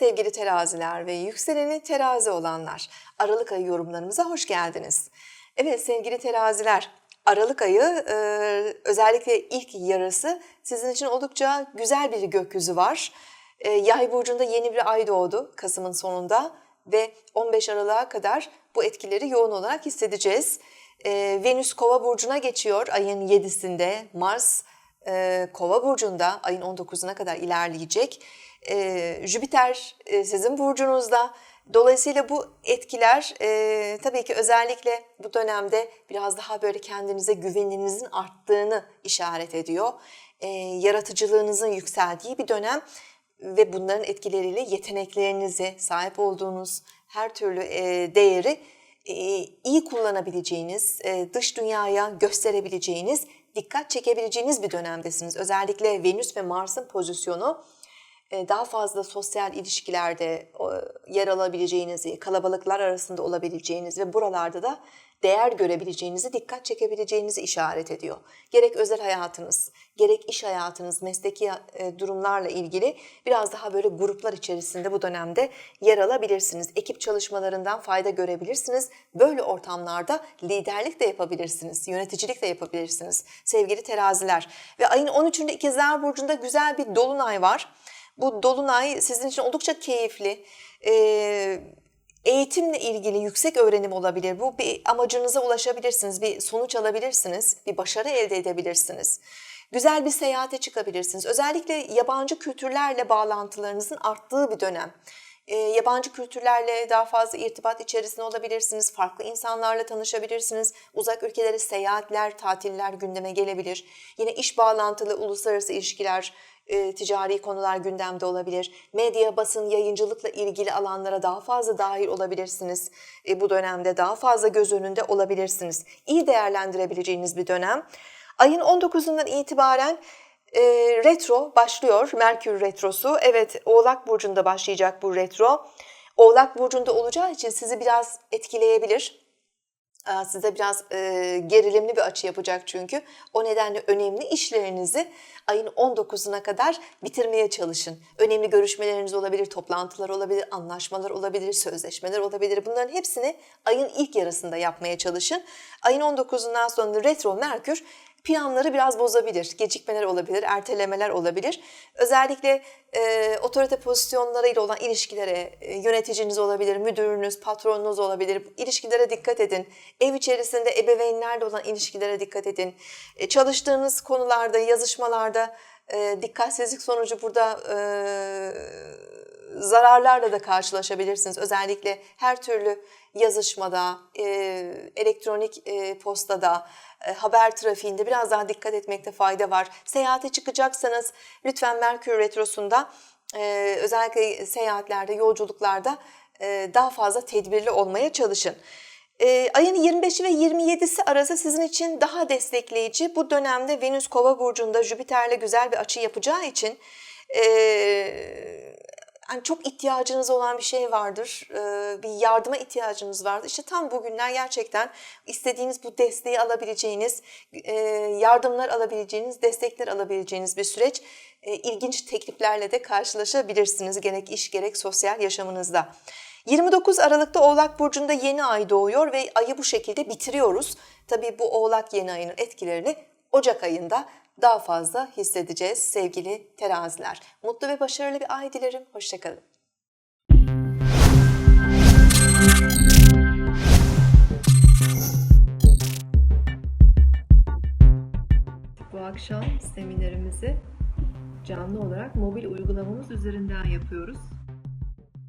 sevgili teraziler ve yükseleni terazi olanlar. Aralık ayı yorumlarımıza hoş geldiniz. Evet sevgili teraziler, Aralık ayı e, özellikle ilk yarısı sizin için oldukça güzel bir gökyüzü var. E, Yay burcunda yeni bir ay doğdu Kasım'ın sonunda ve 15 Aralık'a kadar bu etkileri yoğun olarak hissedeceğiz. E, Venüs Kova burcuna geçiyor ayın 7'sinde. Mars e, Kova burcunda ayın 19'una kadar ilerleyecek. E, Jüpiter e, sizin burcunuzda. Dolayısıyla bu etkiler e, tabii ki özellikle bu dönemde biraz daha böyle kendinize güveninizin arttığını işaret ediyor. E, yaratıcılığınızın yükseldiği bir dönem ve bunların etkileriyle yeteneklerinizi, sahip olduğunuz her türlü e, değeri e, iyi kullanabileceğiniz, e, dış dünyaya gösterebileceğiniz, dikkat çekebileceğiniz bir dönemdesiniz. Özellikle Venüs ve Mars'ın pozisyonu daha fazla sosyal ilişkilerde yer alabileceğinizi, kalabalıklar arasında olabileceğiniz ve buralarda da değer görebileceğinizi, dikkat çekebileceğinizi işaret ediyor. Gerek özel hayatınız, gerek iş hayatınız, mesleki e, durumlarla ilgili biraz daha böyle gruplar içerisinde bu dönemde yer alabilirsiniz. Ekip çalışmalarından fayda görebilirsiniz. Böyle ortamlarda liderlik de yapabilirsiniz, yöneticilik de yapabilirsiniz. Sevgili teraziler ve ayın 13'ünde İkizler Burcu'nda güzel bir dolunay var. Bu dolunay sizin için oldukça keyifli. Ee, eğitimle ilgili yüksek öğrenim olabilir. Bu bir amacınıza ulaşabilirsiniz, bir sonuç alabilirsiniz, bir başarı elde edebilirsiniz. Güzel bir seyahate çıkabilirsiniz. Özellikle yabancı kültürlerle bağlantılarınızın arttığı bir dönem. E, yabancı kültürlerle daha fazla irtibat içerisinde olabilirsiniz. Farklı insanlarla tanışabilirsiniz. Uzak ülkelere seyahatler, tatiller gündeme gelebilir. Yine iş bağlantılı uluslararası ilişkiler, e, ticari konular gündemde olabilir. Medya, basın, yayıncılıkla ilgili alanlara daha fazla dahil olabilirsiniz. E, bu dönemde daha fazla göz önünde olabilirsiniz. İyi değerlendirebileceğiniz bir dönem. Ayın 19'undan itibaren e, retro başlıyor. Merkür retrosu. Evet Oğlak Burcu'nda başlayacak bu retro. Oğlak Burcu'nda olacağı için sizi biraz etkileyebilir. Size biraz e, gerilimli bir açı yapacak çünkü. O nedenle önemli işlerinizi ayın 19'una kadar bitirmeye çalışın. Önemli görüşmeleriniz olabilir, toplantılar olabilir, anlaşmalar olabilir, sözleşmeler olabilir. Bunların hepsini ayın ilk yarısında yapmaya çalışın. Ayın 19'undan sonra retro Merkür planları biraz bozabilir. Gecikmeler olabilir, ertelemeler olabilir. Özellikle e, otorite pozisyonlarıyla olan ilişkilere, e, yöneticiniz olabilir, müdürünüz, patronunuz olabilir. İlişkilere dikkat edin. Ev içerisinde ebeveynlerle olan ilişkilere dikkat edin. E, çalıştığınız konularda, yazışmalarda e, dikkatsizlik sonucu burada e, zararlarla da karşılaşabilirsiniz. Özellikle her türlü yazışmada, e, elektronik e, postada, e, haber trafiğinde biraz daha dikkat etmekte fayda var. Seyahate çıkacaksanız lütfen Merkür Retrosu'nda e, özellikle seyahatlerde, yolculuklarda e, daha fazla tedbirli olmaya çalışın. E, ayın 25'i ve 27'si arası sizin için daha destekleyici. Bu dönemde Venüs Kova burcunda Jüpiter'le güzel bir açı yapacağı için e, hani çok ihtiyacınız olan bir şey vardır, e, bir yardıma ihtiyacınız vardır. İşte tam bugünler gerçekten istediğiniz bu desteği alabileceğiniz, e, yardımlar alabileceğiniz, destekler alabileceğiniz bir süreç. E, İlginç tekliflerle de karşılaşabilirsiniz gerek iş gerek sosyal yaşamınızda. 29 Aralık'ta Oğlak Burcu'nda yeni ay doğuyor ve ayı bu şekilde bitiriyoruz. Tabii bu Oğlak yeni ayının etkilerini Ocak ayında daha fazla hissedeceğiz sevgili teraziler. Mutlu ve başarılı bir ay dilerim. Hoşçakalın. Bu akşam seminerimizi canlı olarak mobil uygulamamız üzerinden yapıyoruz.